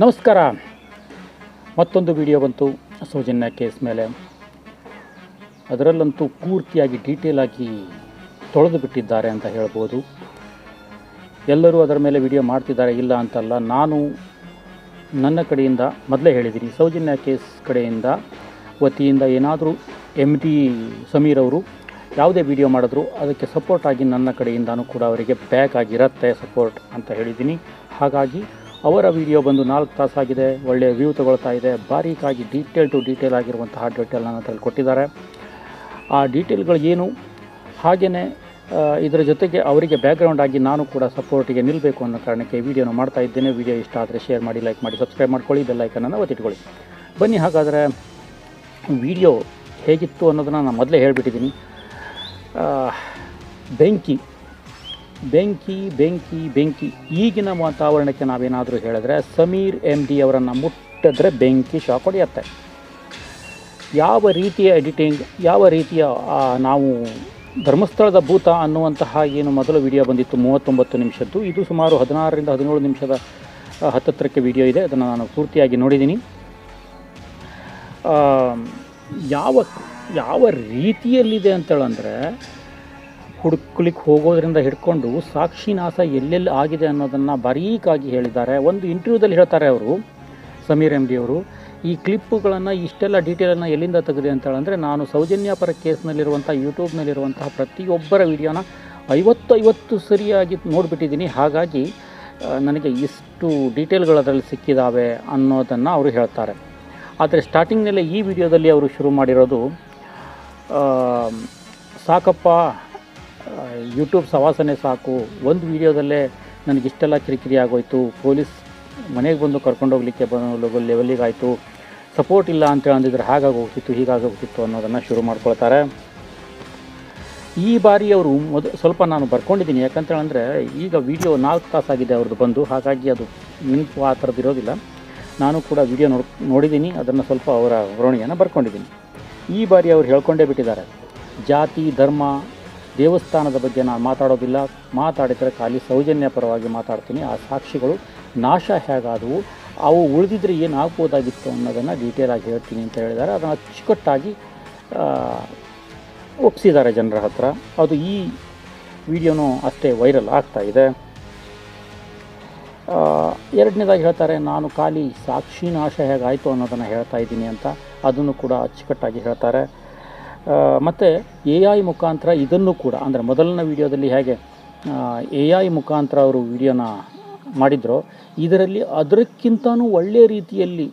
ನಮಸ್ಕಾರ. ಮತ್ತೊಂದು ವಿಡಿಯೋ ಬಂತು ಸೌಜನ್ಯ ಕೇಸ್ ಮೇಲೆ. ಅದರಲ್ಲಂತೂ ಪೂರ್ತಿಯಾಗಿ ಡೀಟೇಲ್ ಆಗಿ ತೊಳೆದು ಬಿಟ್ಟಿದ್ದಾರೆ ಅಂತ ಹೇಳ್ಬೋದು. ಎಲ್ಲರೂ ಅದರ ಮೇಲೆ ವಿಡಿಯೋ ಮಾಡ್ತಿದ್ದಾರೆ, ಇಲ್ಲ ಅಂತಲ್ಲ, ನಾನು ನನ್ನ ಕಡೆಯಿಂದ ಮೊದಲೇ ಹೇಳಿದ್ದೀನಿ, ಸೌಜನ್ಯ ಕೇಸ್ ಕಡೆಯಿಂದ ವತಿಯಿಂದ ಏನಾದರೂ ಎಂ ಡಿ ಸಮೀರ್ ಅವರು ಯಾವುದೇ ವಿಡಿಯೋ ಮಾಡಿದ್ರು, ಅದಕ್ಕೆ ಸಪೋರ್ಟ್ ಆಗಿ ನನ್ನ ಕಡೆಯಿಂದನೂ ಕೂಡ ಅವರಿಗೆ ಬ್ಯಾಕ್ ಆಗಿರುತ್ತೆ ಸಪೋರ್ಟ್ ಅಂತ ಹೇಳಿದ್ದೀನಿ. ಹಾಗಾಗಿ ಅವರ ವಿಡಿಯೋ ಬಂದು ನಾಲ್ಕು ತಾಸಾಗಿದೆ ಒಳ್ಳೆಯ ವ್ಯೂ ತಗೊಳ್ತಾ ಇದೆ. ಬಾರೀಕಾಗಿ ಡೀಟೇಲ್ ಟು ಡೀಟೇಲ್ ಆಗಿರುವಂತಹ ಡೀಟೇಲ್ ನನ್ನ ಹತ್ರ ಕೊಟ್ಟಿದ್ದಾರೆ. ಆ ಡೀಟೇಲ್ಗಳು ಏನು? ಹಾಗೆಯೇ ಇದರ ಜೊತೆಗೆ ಅವರಿಗೆ ಬ್ಯಾಕ್ಗ್ರೌಂಡ್ ಆಗಿ ನಾನು ಕೂಡ ಸಪೋರ್ಟಿಗೆ ನಿಲ್ಲಬೇಕು ಅನ್ನೋ ಕಾರಣಕ್ಕೆ ವಿಡಿಯೋನ ಮಾಡ್ತಾ ಇದ್ದೇನೆ. ವಿಡಿಯೋ ಇಷ್ಟ ಆದರೆ ಶೇರ್ ಮಾಡಿ ಲೈಕ್ ಮಾಡಿ ಸಬ್ಸ್ಕ್ರೈಬ್ ಮಾಡ್ಕೊಳ್ಳಿ ಬೆಲ್ಲೈಕನನ್ನು ಒತ್ತಿಟ್ಕೊಳ್ಳಿ. ಬನ್ನಿ, ಹಾಗಾದರೆ ವಿಡಿಯೋ ಹೇಗಿತ್ತು ಅನ್ನೋದನ್ನು ನಾನು ಮೊದಲೇ ಹೇಳಿಬಿಟ್ಟಿದ್ದೀನಿ. ಬೆಂಕಿ. ಬೆಂಕಿ ಬೆಂಕಿ ಬೆಂಕಿ ಈಗಿನ ವಾತಾವರಣಕ್ಕೆ ನಾವೇನಾದರೂ ಹೇಳಿದ್ರೆ ಸಮೀರ್ ಎಂ ಡಿ ಅವರನ್ನು ಮುಟ್ಟಿದ್ರೆ ಬೆಂಕಿ ಶಾಕ್ ಹೊಡೆಯುತ್ತೆ. ಯಾವ ರೀತಿಯ ಎಡಿಟಿಂಗ್ ಯಾವ ರೀತಿಯ ನಾವು ಧರ್ಮಸ್ಥಳದ ಭೂತ ಅನ್ನುವಂತಹ ಏನು ಮೊದಲು ವಿಡಿಯೋ ಬಂದಿತ್ತು ಮೂವತ್ತೊಂಬತ್ತು ನಿಮಿಷದ್ದು, ಇದು ಸುಮಾರು ಹದಿನಾರರಿಂದ ಹದಿನೇಳು ನಿಮಿಷದ ಹತ್ತತ್ರಕ್ಕೆ ವಿಡಿಯೋ ಇದೆ. ಅದನ್ನು ನಾನು ಪೂರ್ತಿಯಾಗಿ ನೋಡಿದ್ದೀನಿ. ಯಾವ ಯಾವ ರೀತಿಯಲ್ಲಿದೆ ಅಂತೇಳಂದರೆ ಹುಡುಕ್ಲಿಕ್ಕೆ ಹೋಗೋದ್ರಿಂದ ಹಿಡ್ಕೊಂಡು ಸಾಕ್ಷಿನಾಶ ಎಲ್ಲೆಲ್ಲಿ ಆಗಿದೆ ಅನ್ನೋದನ್ನು ಬರೀಕಾಗಿ ಹೇಳಿದ್ದಾರೆ. ಒಂದು ಇಂಟರ್ವ್ಯೂದಲ್ಲಿ ಹೇಳ್ತಾರೆ ಅವರು, ಸಮೀರ್ ಎಂ ಡಿ ಅವರು, ಈ ಕ್ಲಿಪ್ಪುಗಳನ್ನು ಇಷ್ಟೆಲ್ಲ ಡೀಟೇಲನ್ನು ಎಲ್ಲಿಂದ ತೆಗೆದೆ ಅಂತೇಳಂದರೆ, ನಾನು ಸೌಜನ್ಯ ಪರ ಕೇಸ್ನಲ್ಲಿರುವಂಥ ಯೂಟ್ಯೂಬ್ನಲ್ಲಿರುವಂತಹ ಪ್ರತಿಯೊಬ್ಬರ ವಿಡಿಯೋನ ಐವತ್ತು ಐವತ್ತು ಸರಿಯಾಗಿ ನೋಡಿಬಿಟ್ಟಿದ್ದೀನಿ. ಹಾಗಾಗಿ ನನಗೆ ಇಷ್ಟು ಡೀಟೇಲ್ಗಳು ಅದರಲ್ಲಿ ಸಿಕ್ಕಿದ್ದಾವೆ ಅನ್ನೋದನ್ನು ಅವರು ಹೇಳ್ತಾರೆ. ಆದರೆ ಸ್ಟಾರ್ಟಿಂಗ್ನಲ್ಲೇ ಈ ವಿಡಿಯೋದಲ್ಲಿ ಅವರು ಶುರು ಮಾಡಿರೋದು ಸಾಕಪ್ಪ ಯೂಟ್ಯೂಬ್ ಸವಾಸನೆ ಸಾಕು. ಒಂದು ವಿಡಿಯೋದಲ್ಲೇ ನನಗಿಷ್ಟೆಲ್ಲ ಕಿರಿಕಿರಿ ಆಗೋಯ್ತು. ಪೊಲೀಸ್ ಮನೆಗೆ ಬಂದು ಕರ್ಕೊಂಡೋಗ್ಲಿಕ್ಕೆ ಬಂದು ಲೆವೆಲಿಗೆ ಆಯಿತು ಸಪೋರ್ಟ್ ಇಲ್ಲ ಅಂತೇಳಿ ಅಂದಿದ್ರೆ ಹಾಗಾಗಿ ಹೋಗ್ತಿತ್ತು ಹೀಗಾಗಿ ಹೋಗ್ತಿತ್ತು ಅನ್ನೋದನ್ನು ಶುರು ಮಾಡ್ಕೊಳ್ತಾರೆ. ಈ ಬಾರಿ ಅವರು ಮೊದ ಸ್ವಲ್ಪ ನಾನು ಬರ್ಕೊಂಡಿದ್ದೀನಿ. ಯಾಕಂತೇಳಂದರೆ ಈಗ ವಿಡಿಯೋ ನಾಲ್ಕು ತಾಸಾಗಿದೆ ಅವ್ರದ್ದು ಬಂದು. ಹಾಗಾಗಿ ಅದು ನೆನಪು ಆ ಥರದ್ದು ಇರೋದಿಲ್ಲ. ನಾನು ಕೂಡ ವಿಡಿಯೋ ನೋಡ್ ನೋಡಿದ್ದೀನಿ. ಅದನ್ನು ಸ್ವಲ್ಪ ಅವರ ವಿವರಣೆಯನ್ನು ಬರ್ಕೊಂಡಿದ್ದೀನಿ. ಈ ಬಾರಿ ಅವರು ಹೇಳ್ಕೊಂಡೇ ಬಿಟ್ಟಿದ್ದಾರೆ. ಜಾತಿ, ಧರ್ಮ ದೇವಸ್ಥಾನದ ಬಗ್ಗೆ ನಾನು ಮಾತಾಡೋದಿಲ್ಲ. ಮಾತಾಡಿದರೆ ಖಾಲಿ ಸೌಜನ್ಯ ಪರವಾಗಿ ಮಾತಾಡ್ತೀನಿ. ಆ ಸಾಕ್ಷಿಗಳು ನಾಶ ಹೇಗಾದವು? ಅವು ಉಳಿದಿದ್ರೆ ಏನಾಗ್ಬೋದಾಗಿತ್ತು ಅನ್ನೋದನ್ನು ಅನ್ನೋದನ್ನು ಆಗಿ ಹೇಳ್ತೀನಿ ಅಂತ ಹೇಳಿದ್ದಾರೆ. ಅದನ್ನು ಅಚ್ಚುಕಟ್ಟಾಗಿ ಒಪ್ಪಿಸಿದ್ದಾರೆ ಜನರ ಹತ್ರ. ಅದು ಈ ವಿಡಿಯೋನೂ ಅಷ್ಟೇ ವೈರಲ್ ಆಗ್ತಾ ಇದೆ. ಎರಡನೇದಾಗಿ ಹೇಳ್ತಾರೆ, ನಾನು ಖಾಲಿ ಸಾಕ್ಷಿ ನಾಶ ಹೇಗಾಯಿತು ಅನ್ನೋದನ್ನು ಹೇಳ್ತಾ ಇದ್ದೀನಿ ಅಂತ. ಅದನ್ನು ಕೂಡ ಅಚ್ಚುಕಟ್ಟಾಗಿ ಹೇಳ್ತಾರೆ. ಮತ್ತು ಎ ಐ ಮುಖಾಂತರ ಇದನ್ನು ಕೂಡ, ಅಂದರೆ ಮೊದಲನೇ ವಿಡಿಯೋದಲ್ಲಿ ಹೇಗೆ ಎ ಐ ಮುಖಾಂತರ ಅವರು ವಿಡಿಯೋನ ಮಾಡಿದ್ರು, ಇದರಲ್ಲಿ ಅದಕ್ಕಿಂತನೂ ಒಳ್ಳೆಯ ರೀತಿಯಲ್ಲಿ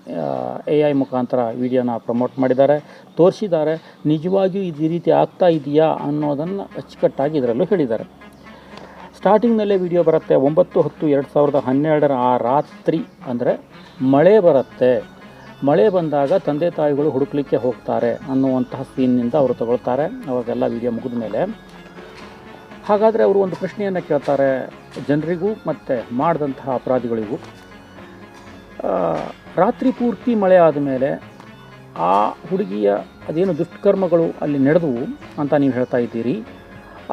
ಎ ಐ ಮುಖಾಂತರ ವಿಡಿಯೋನ ಪ್ರಮೋಟ್ ಮಾಡಿದ್ದಾರೆ, ತೋರಿಸಿದ್ದಾರೆ. ನಿಜವಾಗಿಯೂ ಇದು ಈ ರೀತಿ ಆಗ್ತಾ ಇದೆಯಾ ಅನ್ನೋದನ್ನು ಅಚ್ಚುಕಟ್ಟಾಗಿ ಇದರಲ್ಲೂ ಹೇಳಿದ್ದಾರೆ. ಸ್ಟಾರ್ಟಿಂಗ್ನಲ್ಲೇ ವಿಡಿಯೋ ಬರುತ್ತೆ ಒಂಬತ್ತು ಹತ್ತು ಎರಡು ಸಾವಿರದ ಹನ್ನೆರಡರ ಆ ರಾತ್ರಿ, ಅಂದರೆ ಮಳೆ ಬರುತ್ತೆ. ಮಳೆ ಬಂದಾಗ ತಂದೆ ತಾಯಿಗಳು ಹುಡುಕ್ಲಿಕ್ಕೆ ಹೋಗ್ತಾರೆ ಅನ್ನುವಂತಹ ಸೀನ್ನಿಂದ ಅವರು ತಗೊಳ್ತಾರೆ. ಅವಾಗೆಲ್ಲ ವಿಡಿಯೋ ಮುಗಿದ ಮೇಲೆ. ಹಾಗಾದರೆ ಅವರು ಒಂದು ಪ್ರಶ್ನೆಯನ್ನು ಕೇಳ್ತಾರೆ. ಜನರಿಗೂ ಮತ್ತು ಮಾಡಿದಂತಹ ಅಪರಾಧಿಗಳಿಗೂ. ರಾತ್ರಿ ಪೂರ್ತಿ ಮಳೆ ಆದಮೇಲೆ ಆ ಹುಡುಗಿಯ ಅದೇನು ದುಷ್ಕರ್ಮಗಳು ಅಲ್ಲಿ ನಡೆದವು ಅಂತ ನೀವು ಹೇಳ್ತಾ ಇದ್ದೀರಿ.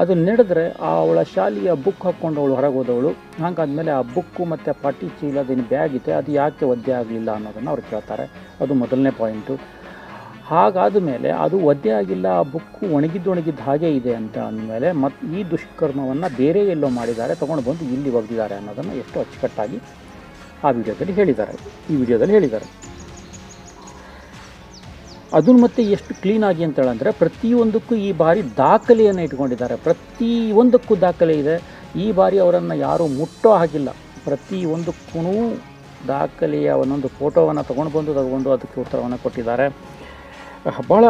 ಅದು ನಡೆದ್ರೆ ಆ ಅವಳ ಶಾಲೆಯ ಬುಕ್ ಹಾಕ್ಕೊಂಡು ಅವಳು ಹೊರಗೆ ಹೋದವಳು ಹಾಗಾದ್ಮೇಲೆ ಆ ಬುಕ್ಕು ಮತ್ತು ಪಾಟಿ ಚೀಲದೇನು ಬ್ಯಾಗ್ ಇದೆ ಅದು ಯಾಕೆ ಒದ್ದೆ ಆಗಲಿಲ್ಲ ಅನ್ನೋದನ್ನು ಅವ್ರು ಕೇಳ್ತಾರೆ. ಅದು ಮೊದಲನೇ ಪಾಯಿಂಟು. ಹಾಗಾದ ಮೇಲೆ ಅದು ಒದ್ದೆ ಆಗಿಲ್ಲ, ಆ ಬುಕ್ಕು ಒಣಗಿದ್ದು ಒಣಗಿದ್ದು ಹಾಗೆ ಇದೆ ಅಂತ ಅಂದಮೇಲೆ ಮತ್ತು ಈ ದುಷ್ಕರ್ಮವನ್ನು ಬೇರೆ ಎಲ್ಲೋ ಮಾಡಿದ್ದಾರೆ, ತೊಗೊಂಡು ಬಂದು ಇಲ್ಲಿ ಒಗೆದಿದ್ದಾರೆ ಅನ್ನೋದನ್ನು ಎಷ್ಟು ಅಚ್ಚುಕಟ್ಟಾಗಿ ಆ ವಿಡಿಯೋದಲ್ಲಿ ಹೇಳಿದ್ದಾರೆ. ಈ ವಿಡಿಯೋದಲ್ಲಿ ಹೇಳಿದ್ದಾರೆ. ಅದನ್ನು ಮತ್ತೆ ಎಷ್ಟು ಕ್ಲೀನಾಗಿ ಅಂತ ಹೇಳಂದ್ರೆ ಪ್ರತಿಯೊಂದಕ್ಕೂ ಈ ಬಾರಿ ದಾಖಲೆಯನ್ನು ಇಟ್ಕೊಂಡಿದ್ದಾರೆ. ಪ್ರತಿಯೊಂದಕ್ಕೂ ದಾಖಲೆ ಇದೆ. ಈ ಬಾರಿ ಅವರನ್ನು ಯಾರೂ ಮುಟ್ಟೋ ಹಾಗಿಲ್ಲ. ಪ್ರತಿಯೊಂದಕ್ಕೂ ದಾಖಲೆಯ ಒಂದೊಂದು ಫೋಟೋವನ್ನು ತೊಗೊಂಡು ಬಂದು ತಗೊಂಡು ಅದಕ್ಕೆ ಉತ್ತರವನ್ನು ಕೊಟ್ಟಿದ್ದಾರೆ. ಭಾಳ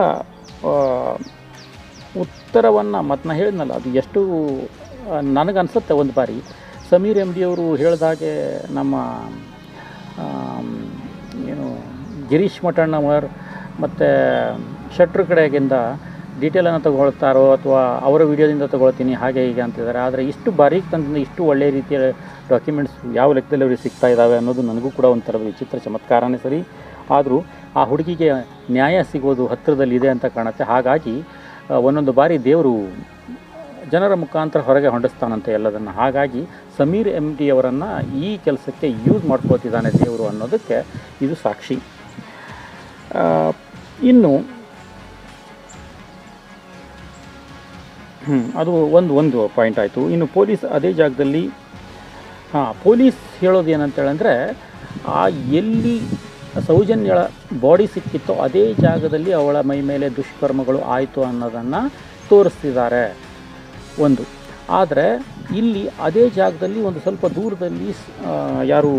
ಉತ್ತರವನ್ನು ಮತ್ತು ನಾನು ಹೇಳಿದ್ನಲ್ಲ, ಅದು ಎಷ್ಟು ನನಗನ್ಸುತ್ತೆ ಒಂದು ಬಾರಿ. ಸಮೀರ್ ಎಂ ಡಿ ಅವರು ಹೇಳಿದಾಗೆ ನಮ್ಮ ಏನು, ಗಿರೀಶ್ ಮಠಣ್ಣವರ್ ಮತ್ತು ಶೆಟ್ರ್ ಕಡೆಗಿಂದ ಡೀಟೇಲನ್ನು ತಗೊಳ್ತಾರೋ ಅಥವಾ ಅವರ ವಿಡಿಯೋದಿಂದ ತಗೊಳ್ತೀನಿ, ಹಾಗೆ ಹೀಗೆ ಅಂತಿದ್ದಾರೆ ಆದರೆ ಇಷ್ಟು ಬಾರೀಕ್ ತಂದಿಂದ ಇಷ್ಟು ಒಳ್ಳೆಯ ರೀತಿಯ ಡಾಕ್ಯುಮೆಂಟ್ಸ್ ಯಾವ ಲೆಕ್ಕದಲ್ಲಿ ಅವರಿಗೆ ಸಿಗ್ತಾ ಇದ್ದಾವೆ ಅನ್ನೋದು ನನಗೂ ಕೂಡ ಒಂಥರ ವಿಚಿತ್ರ ಚಮತ್ಕಾರನೇ ಸರಿ. ಆದರೂ ಆ ಹುಡುಗಿಗೆ ನ್ಯಾಯ ಸಿಗೋದು ಹತ್ತಿರದಲ್ಲಿದೆ ಅಂತ ಕಾಣುತ್ತೆ. ಹಾಗಾಗಿ ಒಂದೊಂದು ಬಾರಿ ದೇವರು ಜನರ ಮುಖಾಂತರ ಹೊರಗೆ ಹೊಂಡಿಸ್ತಾನಂತೆ ಎಲ್ಲದನ್ನು. ಹಾಗಾಗಿ ಸಮೀರ್ ಎಂ ಡಿ ಅವರನ್ನು ಈ ಕೆಲಸಕ್ಕೆ ಯೂಸ್ ಮಾಡ್ಕೋತಿದ್ದಾನೆ ದೇವರು ಅನ್ನೋದಕ್ಕೆ ಇದು ಸಾಕ್ಷಿ. ಇನ್ನು ಅದು ಒಂದು ಒಂದು ಪಾಯಿಂಟ್ ಆಯಿತು. ಇನ್ನು ಪೊಲೀಸ್ ಅದೇ ಜಾಗದಲ್ಲಿ, ಹಾಂ, ಪೊಲೀಸ್ ಹೇಳೋದು ಏನಂತೇಳಂದರೆ ಆ ಎಲ್ಲಿ ಸೌಜನ್ಯಳ ಬಾಡಿ ಸಿಕ್ಕಿತ್ತೋ ಅದೇ ಜಾಗದಲ್ಲಿ ಅವಳ ಮೈ ಮೇಲೆ ದುಷ್ಕರ್ಮಗಳು ಆಯಿತು ಅನ್ನೋದನ್ನು ತೋರಿಸ್ತಿದ್ದಾರೆ. ಒಂದು. ಆದರೆ, ಇಲ್ಲಿ ಅದೇ ಜಾಗದಲ್ಲಿ ಒಂದು ಸ್ವಲ್ಪ ದೂರದಲ್ಲಿ ಯಾರು,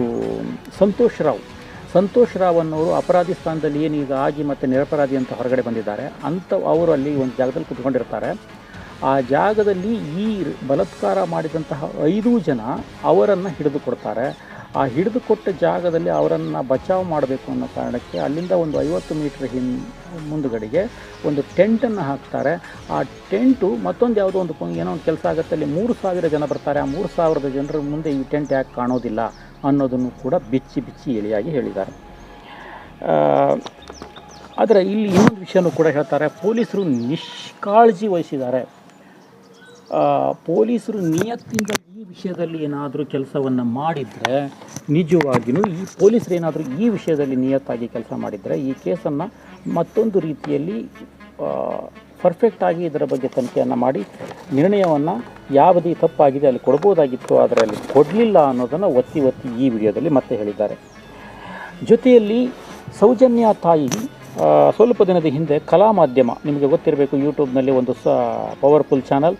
ಸಂತೋಷ್ ರಾವ್. ಸಂತೋಷ್ ರಾವ್ ಅನ್ನೋರು ಅಪರಾಧಿ ಸ್ಥಾನದಲ್ಲಿ ಏನೀಗ ಆಗಿ ಮತ್ತು ನಿರಪರಾಧಿ ಅಂತ ಹೊರಗಡೆ ಬಂದಿದ್ದಾರೆ. ಅಂತ ಅವರು ಅಲ್ಲಿ ಒಂದು ಜಾಗದಲ್ಲಿ ಕುತ್ಕೊಂಡಿರ್ತಾರೆ. ಆ ಜಾಗದಲ್ಲಿ ಈ ಬಲತ್ಕಾರ ಮಾಡಿದಂತಹ ಐದು ಜನ ಅವರನ್ನು ಹಿಡಿದು ಕೊಡ್ತಾರೆ. ಆ ಹಿಡಿದು ಕೊಟ್ಟ ಜಾಗದಲ್ಲಿ ಅವರನ್ನು ಬಚಾವ್ ಮಾಡಬೇಕು ಅನ್ನೋ ಕಾರಣಕ್ಕೆ ಅಲ್ಲಿಂದ ಒಂದು ಐವತ್ತು ಮೀಟ್ರ್ ಹಿನ್, ಮುಂದುಗಡೆಗೆ ಒಂದು ಟೆಂಟನ್ನು ಹಾಕ್ತಾರೆ. ಆ ಟೆಂಟು ಮತ್ತೊಂದು ಯಾವುದೋ ಒಂದು ಏನೋ ಒಂದು ಕೆಲಸ ಆಗುತ್ತೆ. ಅಲ್ಲಿ ಮೂರು ಸಾವಿರ ಜನ ಬರ್ತಾರೆ. ಆ ಮೂರು ಸಾವಿರದ ಜನರ ಮುಂದೆ ಈ ಟೆಂಟ್ ಯಾಕೆ ಕಾಣೋದಿಲ್ಲ? ಅನ್ನೋದನ್ನು ಕೂಡ ಬಿಚ್ಚಿ ಬಿಚ್ಚಿ ಎಳೆಯಾಗಿ ಹೇಳಿದ್ದಾರೆ. ಆದರೆ ಇಲ್ಲಿ ಇನ್ನೊಂದು ವಿಷಯನೂ ಕೂಡ ಹೇಳ್ತಾರೆ, ಪೊಲೀಸರು ನಿಷ್ಕಾಳಜಿ ವಹಿಸಿದ್ದಾರೆ. ಪೊಲೀಸರು ನಿಯತ್ತಿಂದ ಈ ವಿಷಯದಲ್ಲಿ ಏನಾದರೂ ಕೆಲಸವನ್ನು ಮಾಡಿದರೆ ನಿಜವಾಗಿಯೂ ಈ ಪೊಲೀಸರು ಏನಾದರೂ ಈ ವಿಷಯದಲ್ಲಿ ನಿಯತ್ತಾಗಿ ಕೆಲಸ ಮಾಡಿದರೆ, ಈ ಕೇಸನ್ನು ಮತ್ತೊಂದು ರೀತಿಯಲ್ಲಿ ಪರ್ಫೆಕ್ಟಾಗಿ ಇದರ ಬಗ್ಗೆ ತನಿಖೆಯನ್ನು ಮಾಡಿ, ನಿರ್ಣಯವನ್ನು ಯಾವುದೇ ತಪ್ಪಾಗಿದೆ ಅಲ್ಲಿ ಕೊಡ್ಬೋದಾಗಿತ್ತು, ಆದರೆ ಅಲ್ಲಿ ಕೊಡಲಿಲ್ಲ ಅನ್ನೋದನ್ನು ಒತ್ತಿ ಒತ್ತಿ ಈ ವಿಡಿಯೋದಲ್ಲಿ ಮತ್ತೆ ಹೇಳಿದ್ದಾರೆ. ಜೊತೆಯಲ್ಲಿ ಸೌಜನ್ಯ ತಾಯಿ ಸ್ವಲ್ಪ ದಿನದ ಹಿಂದೆ ಕಲಾ ಮಾಧ್ಯಮ, ನಿಮಗೆ ಗೊತ್ತಿರಬೇಕು ಯೂಟ್ಯೂಬ್ನಲ್ಲಿ ಒಂದು ಸ ಪವರ್ಫುಲ್ ಚಾನಲ್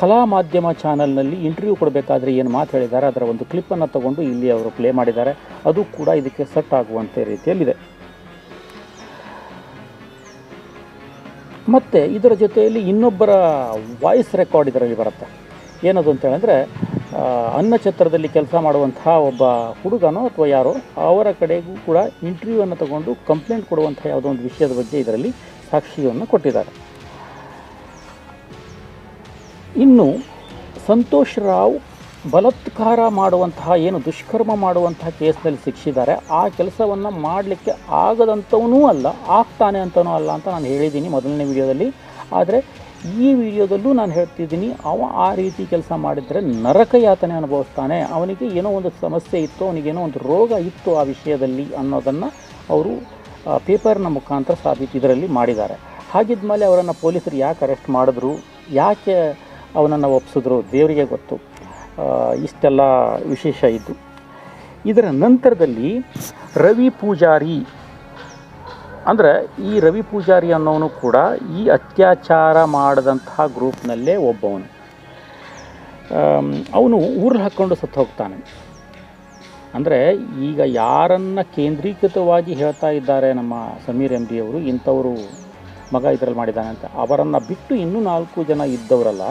ಕಲಾ ಮಾಧ್ಯಮ ಚಾನಲ್ನಲ್ಲಿ ಇಂಟರ್ವ್ಯೂ ಕೊಡಬೇಕಾದ್ರೆ ಏನು ಮಾತು ಹೇಳಿದ್ದಾರೆ, ಅದರ ಒಂದು ಕ್ಲಿಪ್ಪನ್ನು ತಗೊಂಡು ಇಲ್ಲಿ ಅವರು ಪ್ಲೇ ಮಾಡಿದ್ದಾರೆ. ಅದು ಕೂಡ ಇದಕ್ಕೆ ಸೆಟ್ ಆಗುವಂಥ ರೀತಿಯಲ್ಲಿದೆ. ಮತ್ತು ಇದರ ಜೊತೆಯಲ್ಲಿ ಇನ್ನೊಬ್ಬರ ವಾಯ್ಸ್ ರೆಕಾರ್ಡ್ ಇದರಲ್ಲಿ ಬರುತ್ತೆ. ಏನದು ಅಂತ ಹೇಳಿದ್ರೆ ಆ, ಅನ್ನಛತ್ರದಲ್ಲಿ ಕೆಲಸ ಮಾಡುವಂತಹ ಒಬ್ಬ ಹುಡುಗನೋ ಅಥವಾ ಯಾರೋ ಅವರ ಕಡೆಗೂ ಕೂಡ ಇಂಟರ್ವ್ಯೂವನ್ನು ತಗೊಂಡು ಕಂಪ್ಲೇಂಟ್ ಕೊಡುವಂತಹ ಯಾವುದೋ ಒಂದು ವಿಷಯದ ಬಗ್ಗೆ ಇದರಲ್ಲಿ ಸಾಕ್ಷಿಯನ್ನು ಕೊಟ್ಟಿದ್ದಾರೆ. ಇನ್ನು ಸಂತೋಷ್ ರಾವ್ ಬಲಾತ್ಕಾರ ಮಾಡುವಂತಹ, ಏನು ದುಷ್ಕರ್ಮ ಮಾಡುವಂತಹ ಕೇಸ್ನಲ್ಲಿ ಶಿಕ್ಷಿದ್ದಾರೆ. ಆ ಕೆಲಸವನ್ನು ಮಾಡಲಿಕ್ಕೆ ಆಗದಂಥವನೂ ಅಲ್ಲ, ಆಗ್ತಾನೆ ಅಂತನೂ ಅಲ್ಲ ಅಂತ ನಾನು ಹೇಳಿದ್ದೀನಿ ಮೊದಲನೇ ವಿಡಿಯೋದಲ್ಲಿ. ಆದರೆ ಈ ವಿಡಿಯೋದಲ್ಲೂ ನಾನು ಹೇಳ್ತಿದ್ದೀನಿ, ಅವ ಆ ರೀತಿ ಕೆಲಸ ಮಾಡಿದರೆ ನರಕ ಯಾತನೆ ಅನುಭವಿಸ್ತಾನೆ. ಅವನಿಗೆ ಏನೋ ಒಂದು ಸಮಸ್ಯೆ ಇತ್ತು, ಅವನಿಗೇನೋ ಒಂದು ರೋಗ ಇತ್ತು ಆ ವಿಷಯದಲ್ಲಿ ಅನ್ನೋದನ್ನು ಅವರು ಪೇಪರ್ನ ಮುಖಾಂತರ ಸಾಬೀತು ಇದರಲ್ಲಿ ಮಾಡಿದ್ದಾರೆ. ಹಾಗಿದ್ಮೇಲೆ ಅವರನ್ನು ಪೊಲೀಸರು ಯಾಕೆ ಅರೆಸ್ಟ್ ಮಾಡಿದ್ರು? ಯಾಕೆ ಅವನನ್ನು ಒಪ್ಪಿಸಿದ್ರು ದೇವರಿಗೆ ಗೊತ್ತು. ಇಷ್ಟೆಲ್ಲ ವಿಶೇಷ ಇದ್ದು. ಇದರ ನಂತರದಲ್ಲಿ ರವಿ ಪೂಜಾರಿ. ಅಂದರೆ ಈ ರವಿ ಪೂಜಾರಿ ಅನ್ನೋನು ಕೂಡ ಈ ಅತ್ಯಾಚಾರ ಮಾಡಿದಂತಹ ಗ್ರೂಪ್ನಲ್ಲೇ ಒಬ್ಬವನು. ಅವನು ಊರಲ್ಲಿ ಹಾಕ್ಕೊಂಡು ಸತ್ತು ಹೋಗ್ತಾನೆ. ಅಂದರೆ ಈಗ ಯಾರನ್ನು ಕೇಂದ್ರೀಕೃತವಾಗಿ ಹೇಳ್ತಾ ಇದ್ದಾರೆ ನಮ್ಮ ಸಮೀರ್ ಎಂ ಡಿ ಅವರು, ಇಂಥವರು ಮಗ ಇದರಲ್ಲಿ ಮಾಡಿದ್ದಾನೆ ಅಂತ. ಅವರನ್ನು ಬಿಟ್ಟು ಇನ್ನೂ ನಾಲ್ಕು ಜನ ಇದ್ದವರಲ್ಲ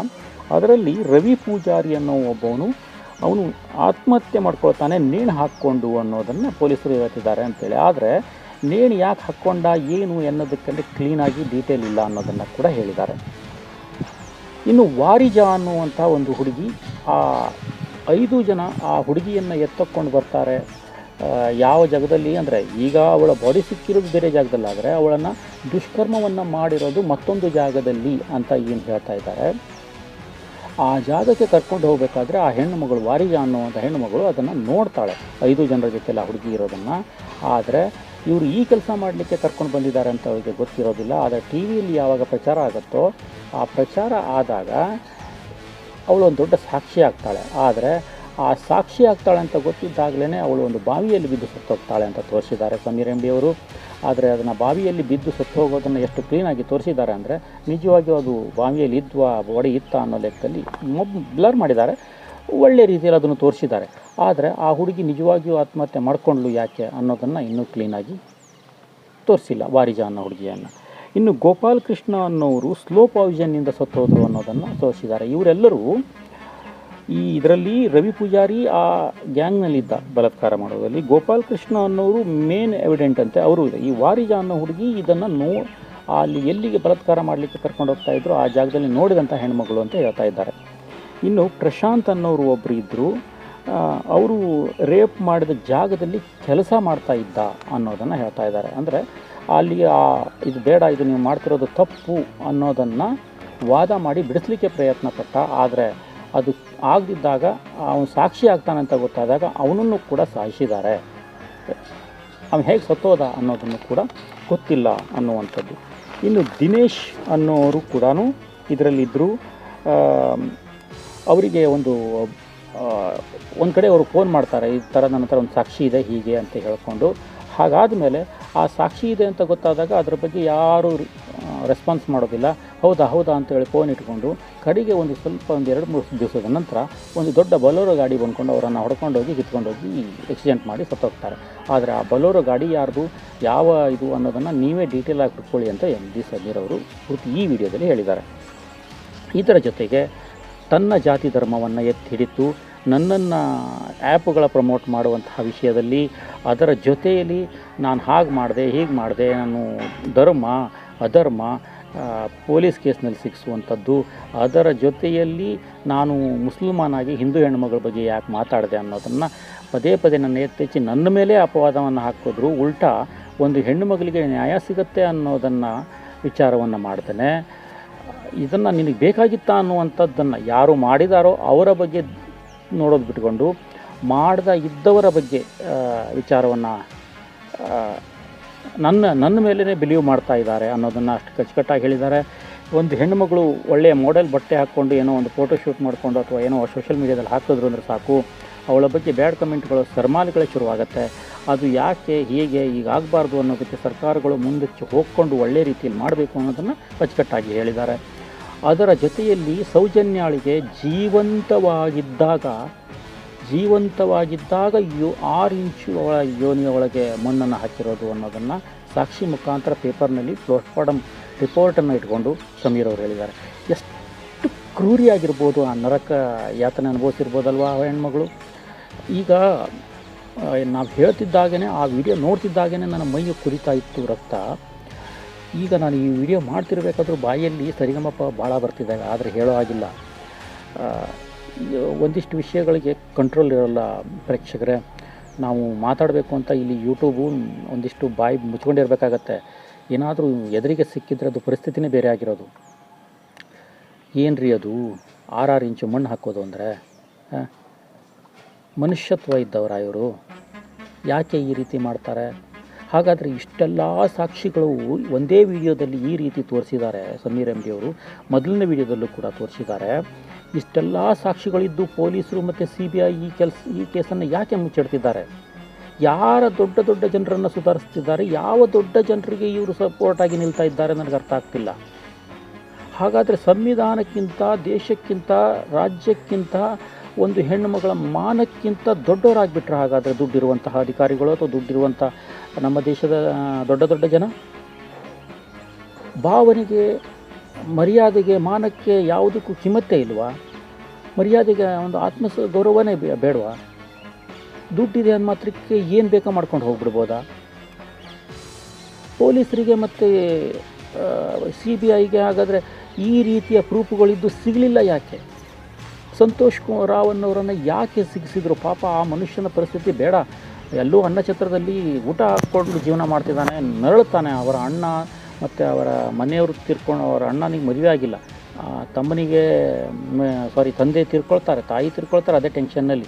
ಅದರಲ್ಲಿ ರವಿ ಪೂಜಾರಿ ಅನ್ನೋ ಒಬ್ಬವನು ಅವನು ಆತ್ಮಹತ್ಯೆ ಮಾಡ್ಕೊಳ್ತಾನೆ, ನೇಣು ಹಾಕ್ಕೊಂಡು ಅನ್ನೋದನ್ನು ಪೊಲೀಸರು ಹೇಳ್ತಿದ್ದಾರೆ ಅಂತೇಳಿ. ಆದರೆ ನೇಣು ಯಾಕೆ ಹಾಕ್ಕೊಂಡ, ಏನು ಎನ್ನೋದಕ್ಕಂದರೆ ಕ್ಲೀನಾಗಿ ಡೀಟೇಲ್ ಇಲ್ಲ ಅನ್ನೋದನ್ನು ಕೂಡ ಹೇಳಿದ್ದಾರೆ. ಇನ್ನು ವಾರಿಜ ಅನ್ನುವಂಥ ಒಂದು ಹುಡುಗಿ, ಆ ಐದು ಜನ ಆ ಹುಡುಗಿಯನ್ನು ಎತ್ತಕ್ಕೊಂಡು ಬರ್ತಾರೆ. ಯಾವ ಜಾಗದಲ್ಲಿ ಅಂದರೆ ಈಗ ಅವಳ ಬಾಡಿ ಸಿಕ್ಕಿರೋದು ಬೇರೆ ಜಾಗದಲ್ಲಾದರೆ ಅವಳನ್ನು ದುಷ್ಕರ್ಮವನ್ನು ಮಾಡಿರೋದು ಮತ್ತೊಂದು ಜಾಗದಲ್ಲಿ ಅಂತ ಏನು ಹೇಳ್ತಾ ಇದ್ದಾರೆ. ಆ ಜಾಗಕ್ಕೆ ಕರ್ಕೊಂಡು ಹೋಗಬೇಕಾದ್ರೆ ಆ ಹೆಣ್ಣು ಮಗಳು ವಾರಿಜ ಅನ್ನುವಂಥ ಹೆಣ್ಣು ಮಗಳು ಅದನ್ನು ನೋಡ್ತಾಳೆ. ಐದು ಜನರ ಜೊತೆ ಆ ಹುಡುಗಿ ಇರೋದನ್ನು. ಆದರೆ ಇವರು ಈ ಕೆಲಸ ಮಾಡಲಿಕ್ಕೆ ಕರ್ಕೊಂಡು ಬಂದಿದ್ದಾರೆ ಅಂತ ಅವರಿಗೆ ಗೊತ್ತಿರೋದಿಲ್ಲ. ಆದರೆ ಟಿ ವಿಯಲ್ಲಿ ಯಾವಾಗ ಪ್ರಚಾರ ಆಗುತ್ತೋ ಆ ಪ್ರಚಾರ ಆದಾಗ ಅವಳು ಒಂದು ದೊಡ್ಡ ಸಾಕ್ಷಿ ಆಗ್ತಾಳೆ. ಆದರೆ ಆ ಸಾಕ್ಷಿ ಆಗ್ತಾಳೆ ಅಂತ ಗೊತ್ತಿದ್ದಾಗಲೇ ಅವಳು ಒಂದು ಬಾವಿಯಲ್ಲಿ ಬಿದ್ದು ಸತ್ತೋಗ್ತಾಳೆ ಅಂತ ತೋರಿಸಿದ್ದಾರೆ ಸಮೀರ್ ಎಂಬಿಯವರು. ಆದರೆ ಅದನ್ನು ಬಾವಿಯಲ್ಲಿ ಬಿದ್ದು ಸತ್ತು ಹೋಗೋದನ್ನು ಎಷ್ಟು ಕ್ಲೀನಾಗಿ ತೋರಿಸಿದ್ದಾರೆ ಅಂದರೆ ನಿಜವಾಗಿಯೂ ಅದು ಬಾವಿಯಲ್ಲಿ ಇದ್ವಾ, ಒಡೆ ಇತ್ತ ಅನ್ನೋ ಲೆಕ್ಕದಲ್ಲಿ ಮೊಬ್ ಬ್ಲರ್ ಮಾಡಿದ್ದಾರೆ. ಒಳ್ಳೆ ರೀತಿಯಲ್ಲಿ ಅದನ್ನು ತೋರಿಸಿದ್ದಾರೆ. ಆದರೆ ಆ ಹುಡುಗಿ ನಿಜವಾಗಿಯೂ ಆತ್ಮಹತ್ಯೆ ಮಾಡ್ಕೊಂಡ್ಲು ಯಾಕೆ ಅನ್ನೋದನ್ನು ಇನ್ನೂ ಕ್ಲೀನಾಗಿ ತೋರಿಸಿಲ್ಲ ವಾರಿಜಾ ಅನ್ನೋ ಹುಡುಗಿಯನ್ನು. ಇನ್ನು ಗೋಪಾಲ್ ಕೃಷ್ಣ ಅನ್ನೋರು ಸ್ಲೋ ಪಾಯ್ಸನ್ನಿಂದ ಸತ್ತೋದ್ರು ಅನ್ನೋದನ್ನು ತೋರಿಸಿದ್ದಾರೆ. ಇವರೆಲ್ಲರೂ ಈ ಇದರಲ್ಲಿ ರವಿ ಪೂಜಾರಿ ಆ ಗ್ಯಾಂಗ್ನಲ್ಲಿದ್ದ ಬಲತ್ಕಾರ ಮಾಡೋದ್ರಲ್ಲಿ ಗೋಪಾಲ್ ಕೃಷ್ಣ ಅನ್ನೋರು ಮೇನ್ ಎವಿಡೆಂಟ್ ಅಂತೆ, ಅವರು ಇದೆ. ಈ ವಾರಿಜ ಅನ್ನೋ ಹುಡುಗಿ ಇದನ್ನು ನೋ, ಅಲ್ಲಿ ಎಲ್ಲಿಗೆ ಬಲತ್ಕಾರ ಮಾಡಲಿಕ್ಕೆ ಕರ್ಕೊಂಡು ಹೋಗ್ತಾ ಇದ್ರು ಆ ಜಾಗದಲ್ಲಿ ನೋಡಿದಂಥ ಹೆಣ್ಮಗಳು ಅಂತ ಹೇಳ್ತಾ ಇದ್ದಾರೆ. ಇನ್ನು ಪ್ರಶಾಂತ್ ಅನ್ನೋರು ಒಬ್ಬರು ಇದ್ದರು ಅವರು ರೇಪ್ ಮಾಡಿದ ಜಾಗದಲ್ಲಿ ಕೆಲಸ ಮಾಡ್ತಾ ಇದ್ದ ಅನ್ನೋದನ್ನು ಹೇಳ್ತಾ ಇದ್ದಾರೆ. ಅಂದರೆ ಅಲ್ಲಿ ಆ, ಇದು ಬೇಡ, ಇದು ನೀವು ಮಾಡ್ತಿರೋದು ತಪ್ಪು ಅನ್ನೋದನ್ನು ವಾದ ಮಾಡಿ ಬಿಡಿಸ್ಲಿಕ್ಕೆ ಪ್ರಯತ್ನ ಪಟ್ಟ ಆದರೆ ಅದು ಆಗದಿದ್ದಾಗ ಅವನು ಸಾಕ್ಷಿ ಆಗ್ತಾನೆ ಅಂತ ಗೊತ್ತಾದಾಗ ಅವನನ್ನು ಕೂಡ ಸಾಯಿಸಿದ್ದಾರೆ. ಅವನು ಹೇಗೆ ಸತ್ತೋದ ಅನ್ನೋದನ್ನು ಕೂಡ ಗೊತ್ತಿಲ್ಲ ಅನ್ನುವಂಥದ್ದು. ಇನ್ನು ದಿನೇಶ್ ಅನ್ನೋರು ಕೂಡ ಇದರಲ್ಲಿದ್ದರು ಅವರಿಗೆ ಒಂದು ಒಂದು ಕಡೆ ಅವರು ಫೋನ್ ಮಾಡ್ತಾರೆ, ಈ ಥರ ನನ್ನ ಹತ್ರ ಒಂದು ಸಾಕ್ಷಿ ಇದೆ, ಹೀಗೆ ಅಂತ ಹೇಳ್ಕೊಂಡು. ಹಾಗಾದ ಮೇಲೆ ಆ ಸಾಕ್ಷಿ ಇದೆ ಅಂತ ಗೊತ್ತಾದಾಗ ಅದ್ರ ಬಗ್ಗೆ ಯಾರೂ ರೆಸ್ಪಾನ್ಸ್ ಮಾಡೋದಿಲ್ಲ. ಹೌದಾ ಹೌದಾ ಅಂತ ಹೇಳಿ ಫೋನ್ ಇಟ್ಕೊಂಡು ಕಡೆಗೆ ಒಂದು ಸ್ವಲ್ಪ ಒಂದು ಎರಡು, ಮೂರು ದಿವಸದ ನಂತರ ಒಂದು ದೊಡ್ಡ ಬಲೋರೋ ಗಾಡಿ ಬಂದ್ಕೊಂಡು ಅವರನ್ನು ಹೊಡ್ಕೊಂಡೋಗಿ, ಕಿತ್ಕೊಂಡೋಗಿ ಎಕ್ಸಿಡೆಂಟ್ ಮಾಡಿ ಸತ್ತೋಗ್ತಾರೆ. ಆದರೆ ಆ ಬಲೋರೋ ಗಾಡಿ ಯಾರ್ದು, ಯಾವ ಇದು ಅನ್ನೋದನ್ನು ನೀವೇ ಡೀಟೇಲ್ ಆಗಿ ಅಂತ ಎಂ ಡಿ ಸಮೀರ್ ಅವರು ಪೂರ್ತಿ ಈ ವಿಡಿಯೋದಲ್ಲಿ ಹೇಳಿದ್ದಾರೆ. ಇದರ ಜೊತೆಗೆ ತನ್ನ ಜಾತಿ ಧರ್ಮವನ್ನು ಎತ್ತಿ ಹಿಡಿತು ನನ್ನನ್ನು ಆ್ಯಪ್ಗಳ ಪ್ರಮೋಟ್ ಮಾಡುವಂತಹ ವಿಷಯದಲ್ಲಿ ಅದರ ಜೊತೆಯಲ್ಲಿ ನಾನು ಹಾಗೆ ಮಾಡಿದೆ, ಹೀಗೆ ಮಾಡಿದೆ, ನಾನು ಧರ್ಮ, ಅಧರ್ಮ ಪೊಲೀಸ್ ಕೇಸ್ನಲ್ಲಿ ಸಿಕ್ಕಿಸುವಂಥದ್ದು ಅದರ ಜೊತೆಯಲ್ಲಿ ನಾನು ಮುಸಲ್ಮಾನಾಗಿ ಹಿಂದೂ ಹೆಣ್ಮಗಳ ಬಗ್ಗೆ ಯಾಕೆ ಮಾತಾಡಿದೆ ಅನ್ನೋದನ್ನು ಪದೇ ಪದೇ ನನ್ನ ಎತ್ತೆಚ್ಚಿ ನನ್ನ ಮೇಲೆ ಅಪವಾದವನ್ನು ಹಾಕಿದ್ರು ಉಲ್ಟಾ ಒಂದು ಹೆಣ್ಣು ಮಗಳಿಗೆ ನ್ಯಾಯ ಸಿಗುತ್ತೆ ಅನ್ನೋದನ್ನು ವಿಚಾರವನ್ನು ಮಾಡ್ತೇನೆ. ಇದನ್ನು ನಿನಗೆ ಬೇಕಾಗಿತ್ತಾ ಅನ್ನುವಂಥದ್ದನ್ನು ಯಾರು ಮಾಡಿದಾರೋ ಅವರ ಬಗ್ಗೆ ನೋಡೋದು ಬಿಟ್ಕೊಂಡು ಮಾಡ್ದ ಇದ್ದವರ ಬಗ್ಗೆ ವಿಚಾರವನ್ನು ನನ್ನ ನನ್ನ ಮೇಲೇ ಬಿಲೀವ್ ಮಾಡ್ತಾ ಇದ್ದಾರೆ ಅನ್ನೋದನ್ನು ಅಷ್ಟು ಕಚ್ಚುಕಟ್ಟಾಗಿ ಹೇಳಿದ್ದಾರೆ. ಒಂದು ಹೆಣ್ಣುಮಗಳು ಒಳ್ಳೆಯ ಮಾಡೆಲ್ ಬಟ್ಟೆ ಹಾಕ್ಕೊಂಡು ಏನೋ ಒಂದು ಫೋಟೋ ಶೂಟ್ ಮಾಡಿಕೊಂಡು ಅಥವಾ ಏನೋ ಸೋಷಿಯಲ್ ಮೀಡಿಯಾದಲ್ಲಿ ಹಾಕಿದ್ರು ಅಂದರೆ ಸಾಕು. ಅವಳ ಬಗ್ಗೆ ಬ್ಯಾಡ್ ಕಮೆಂಟ್ಗಳು ಸರ್ಮಾಲಿಗಳೇ ಶುರುವಾಗುತ್ತೆ. ಅದು ಯಾಕೆ, ಹೇಗೆ, ಈಗ ಆಗಬಾರ್ದು ಅನ್ನೋದಕ್ಕೆ ಸರ್ಕಾರಗಳು ಮುಂದಕ್ಕೆ ಹೋಗ್ಕೊಂಡು ಒಳ್ಳೆಯ ರೀತಿಯಲ್ಲಿ ಮಾಡಬೇಕು ಅನ್ನೋದನ್ನು ಅಚ್ಚುಕಟ್ಟಾಗಿ ಹೇಳಿದ್ದಾರೆ. ಅದರ ಜೊತೆಯಲ್ಲಿ ಸೌಜನ್ಯಾಳಿಗೆ ಜೀವಂತವಾಗಿದ್ದಾಗ ಜೀವಂತವಾಗಿದ್ದಾಗ ಯು ಆರು ಇಂಚು ಒಳ ಯೋನಿಯ ಒಳಗೆ ಮಣ್ಣನ್ನು ಹಾಕಿರೋದು ಅನ್ನೋದನ್ನು ಸಾಕ್ಷಿ ಮುಖಾಂತರ ಪೇಪರ್ನಲ್ಲಿ ಪೋಸ್ಟ್ಮಾರ್ಟಮ್ ರಿಪೋರ್ಟನ್ನು ಇಟ್ಕೊಂಡು ಸಮೀರ್ ಅವರು ಹೇಳಿದ್ದಾರೆ. ಎಷ್ಟು ಕ್ರೂರಿಯಾಗಿರ್ಬೋದು ಆ ನರಕ ಯಾತನೆ ಅನುಭವಿಸಿರ್ಬೋದಲ್ವ ಆ ಹೆಣ್ಮಗಳು? ಈಗ ನಾವು ಹೇಳ್ತಿದ್ದಾಗೇ ಆ ವಿಡಿಯೋ ನೋಡ್ತಿದ್ದಾಗೇ ನನ್ನ ಮೈಯು ಕುರಿತಾ ಇತ್ತು ರಕ್ತ. ಈಗ ನಾನು ಈ ವಿಡಿಯೋ ಮಾಡ್ತಿರ್ಬೇಕಾದ್ರೂ ಬಾಯಲ್ಲಿ ಸರಿಗಮಪ್ಪ ಭಾಳ ಬರ್ತಿದ್ದಾಗ ಆದರೆ ಹೇಳೋ ಆಗಿಲ್ಲ ಒಂದಿಷ್ಟು ವಿಷಯಗಳಿಗೆ ಕಂಟ್ರೋಲ್ ಇರೋಲ್ಲ ಪ್ರೇಕ್ಷಕರೇ. ನಾವು ಮಾತಾಡಬೇಕು ಅಂತ ಇಲ್ಲಿ ಯೂಟ್ಯೂಬು ಒಂದಿಷ್ಟು ಬಾಯಿ ಮುಚ್ಕೊಂಡಿರ್ಬೇಕಾಗತ್ತೆ. ಏನಾದರೂ ಎದುರಿಗೆ ಸಿಕ್ಕಿದ್ರೆ ಅದು ಪರಿಸ್ಥಿತಿನೇ ಬೇರೆ ಆಗಿರೋದು. ಏನು ರೀ ಅದು ಆರಾರು ಇಂಚು ಮಣ್ಣು ಹಾಕೋದು ಅಂದರೆ ಮನುಷ್ಯತ್ವ ಇದ್ದವರ ಇವರು? ಯಾಕೆ ಈ ರೀತಿ ಮಾಡ್ತಾರೆ? ಹಾಗಾದರೆ ಇಷ್ಟೆಲ್ಲ ಸಾಕ್ಷಿಗಳು ಒಂದೇ ವಿಡಿಯೋದಲ್ಲಿ ಈ ರೀತಿ ತೋರಿಸಿದ್ದಾರೆ, ಸಮೀರ್ ಅವರು. ಮೊದಲನೇ ವಿಡಿಯೋದಲ್ಲೂ ಕೂಡ ತೋರಿಸಿದ್ದಾರೆ. ಇಷ್ಟೆಲ್ಲ ಸಾಕ್ಷಿಗಳಿದ್ದು ಪೊಲೀಸರು ಮತ್ತು ಸಿ ಬಿ ಐ ಈ ಕೆಲಸ, ಈ ಕೇಸನ್ನು ಯಾಕೆ ಮುಚ್ಚಿಡ್ತಿದ್ದಾರೆ? ಯಾರ ದೊಡ್ಡ ದೊಡ್ಡ ಜನರನ್ನು ಸುಧಾರಿಸ್ತಿದ್ದಾರೆ? ಯಾವ ದೊಡ್ಡ ಜನರಿಗೆ ಇವರು ಸಪೋರ್ಟ್ ಆಗಿ ನಿಲ್ತಾ ಇದ್ದಾರೆ ನನಗೆ ಅರ್ಥ ಆಗ್ತಿಲ್ಲ. ಹಾಗಾದರೆ ಸಂವಿಧಾನಕ್ಕಿಂತ, ದೇಶಕ್ಕಿಂತ, ರಾಜ್ಯಕ್ಕಿಂತ, ಒಂದು ಹೆಣ್ಣು ಮಗಳ ಮಾನಕ್ಕಿಂತ ದೊಡ್ಡವರಾಗಿಬಿಟ್ರೆ ಹಾಗಾದರೆ ದುಡ್ಡಿರುವಂತಹ ಅಧಿಕಾರಿಗಳು ಅಥವಾ ದುಡ್ಡಿರುವಂಥ ನಮ್ಮ ದೇಶದ ದೊಡ್ಡ ದೊಡ್ಡ ಜನ? ಭಾವನೆಗೆ, ಮರ್ಯಾದೆಗೆ, ಮಾನಕ್ಕೆ ಯಾವುದಕ್ಕೂ ಕಿಮ್ಮತ್ತೆ ಇಲ್ವಾ? ಮರ್ಯಾದೆಗೆ ಒಂದು ಆತ್ಮ ಗೌರವನೇ ಬೇಡವಾ? ದುಡ್ಡಿದೆ ಅಂದ ಮಾತ್ರಕ್ಕೆ ಏನು ಬೇಕೋ ಮಾಡ್ಕೊಂಡು ಹೋಗ್ಬಿಡ್ಬೋದಾ? ಪೊಲೀಸರಿಗೆ ಮತ್ತು ಸಿ ಬಿ ಐಗೆ ಹಾಗಾದರೆ ಈ ರೀತಿಯ ಪ್ರೂಫ್ಗಳಿದ್ದು ಸಿಗಲಿಲ್ಲ ಯಾಕೆ? ಸಂತೋಷ್ ರಾವ್ ಅನ್ನೋರನ್ನು ಯಾಕೆ ಸಿಗಿಸಿದ್ರು? ಪಾಪ ಆ ಮನುಷ್ಯನ ಪರಿಸ್ಥಿತಿ ಬೇಡ. ಎಲ್ಲೋ ಅನ್ನಛತ್ರದಲ್ಲಿ ಊಟ ಹಾಕ್ಕೊಂಡು ಜೀವನ ಮಾಡ್ತಿದ್ದಾನೆ, ನರಳುತ್ತಾನೆ. ಅವರ ಅಣ್ಣ ಮತ್ತು ಅವರ ಮನೆಯವರು ತೀರ್ಕೊಂಡು, ಅವರ ಅಣ್ಣನಿಗೆ ಮದುವೆ ಆಗಿಲ್ಲ. ತಮ್ಮನಿಗೆ ಸಾರಿ ತಂದೆ ತಿರ್ಕೊಳ್ತಾರೆ, ತಾಯಿ ತಿರ್ಕೊಳ್ತಾರೆ ಅದೇ ಟೆನ್ಷನ್ನಲ್ಲಿ.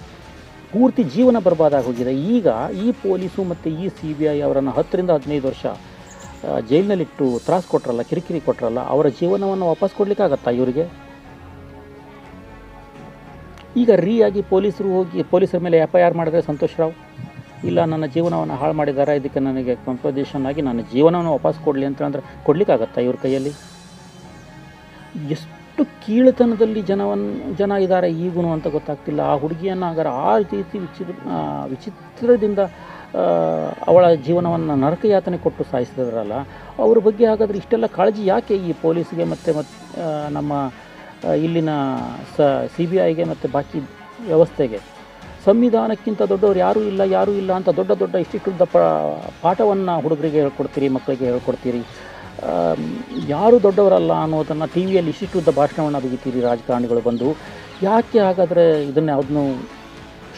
ಪೂರ್ತಿ ಜೀವನ ಬರ್ಬಾದಾಗಿ ಹೋಗಿದೆ. ಈಗ ಈ ಪೊಲೀಸು ಮತ್ತು ಈ ಸಿ ಬಿ ಐ ಅವರನ್ನು ಹತ್ತರಿಂದ ಹದಿನೈದು ವರ್ಷ ಜೈಲಿನಲ್ಲಿಟ್ಟು ತ್ರಾಸು ಕೊಟ್ರಲ್ಲ, ಕಿರಿಕಿರಿ ಕೊಟ್ರಲ್ಲ, ಅವರ ಜೀವನವನ್ನು ವಾಪಸ್ ಕೊಡಲಿಕ್ಕಾಗತ್ತಾ ಇವರಿಗೆ? ಈಗ ರೀ ಆಗಿ ಪೊಲೀಸರು ಹೋಗಿ, ಪೊಲೀಸರ ಮೇಲೆ ಎಫ್ ಐ ಆರ್ ಮಾಡಿದ್ರೆ ಸಂತೋಷ್ ರಾವ್? ಇಲ್ಲ, ನನ್ನ ಜೀವನವನ್ನು ಹಾಳು ಮಾಡಿದ್ದಾರೆ ಇದಕ್ಕೆ ನನಗೆ ಕಂಪೋಸಿಷನ್ ಆಗಿ ನನ್ನ ಜೀವನವನ್ನು ವಾಪಸ್ ಕೊಡಲಿ ಅಂತ ಅಂದರೆ ಕೊಡ್ಲಿಕ್ಕಾಗತ್ತಾ ಇವ್ರ ಕೈಯಲ್ಲಿ? ಎಷ್ಟು ಕೀಳುತನದಲ್ಲಿ ಜನವನ್ನು ಜನ ಇದ್ದಾರೆ ಈಗೂ ಅಂತ ಗೊತ್ತಾಗ್ತಿಲ್ಲ. ಆ ಹುಡುಗಿಯನ್ನು ಹಾಗಾದ್ರೆ ಆ ರೀತಿ ವಿಚಿತ್ರ ವಿಚಿತ್ರದಿಂದ ಅವಳ ಜೀವನವನ್ನು ನರಕಯಾತನೆ ಕೊಟ್ಟು ಸಾಯಿಸಿದ್ರಲ್ಲ ಅವ್ರ ಬಗ್ಗೆ ಹಾಗಾದರೆ ಇಷ್ಟೆಲ್ಲ ಕಾಳಜಿ ಯಾಕೆ ಈ ಪೊಲೀಸ್ಗೆ ಮತ್ತು ಮತ್ತು ನಮ್ಮ ಇಲ್ಲಿನ ಸ ಸಿ ಬಿ ಐಗೆ ಮತ್ತು ಬಾಕಿ ವ್ಯವಸ್ಥೆಗೆ? ಸಂವಿಧಾನಕ್ಕಿಂತ ದೊಡ್ಡವರು ಯಾರೂ ಇಲ್ಲ ಯಾರೂ ಇಲ್ಲ ಅಂತ ದೊಡ್ಡ ದೊಡ್ಡ ಇಷ್ಟಿಟ್ಟುದ್ದ ಪ, ಪಾಠವನ್ನು ಹುಡುಗರಿಗೆ ಹೇಳ್ಕೊಡ್ತೀರಿ ಮಕ್ಕಳಿಗೆ ಹೇಳ್ಕೊಡ್ತೀರಿ. ಯಾರು ದೊಡ್ಡವರಲ್ಲ ಅನ್ನೋದನ್ನು ಟಿ ವಿಯಲ್ಲಿ ಇಷ್ಟಿಟ್ಟುದ್ದ ಭಾಷಣವನ್ನು ಬಿಗಿತೀರಿ, ರಾಜಕಾರಣಿಗಳು ಬಂದು. ಯಾಕೆ ಹಾಗಾದರೆ ಇದನ್ನು ಯಾವುದನ್ನು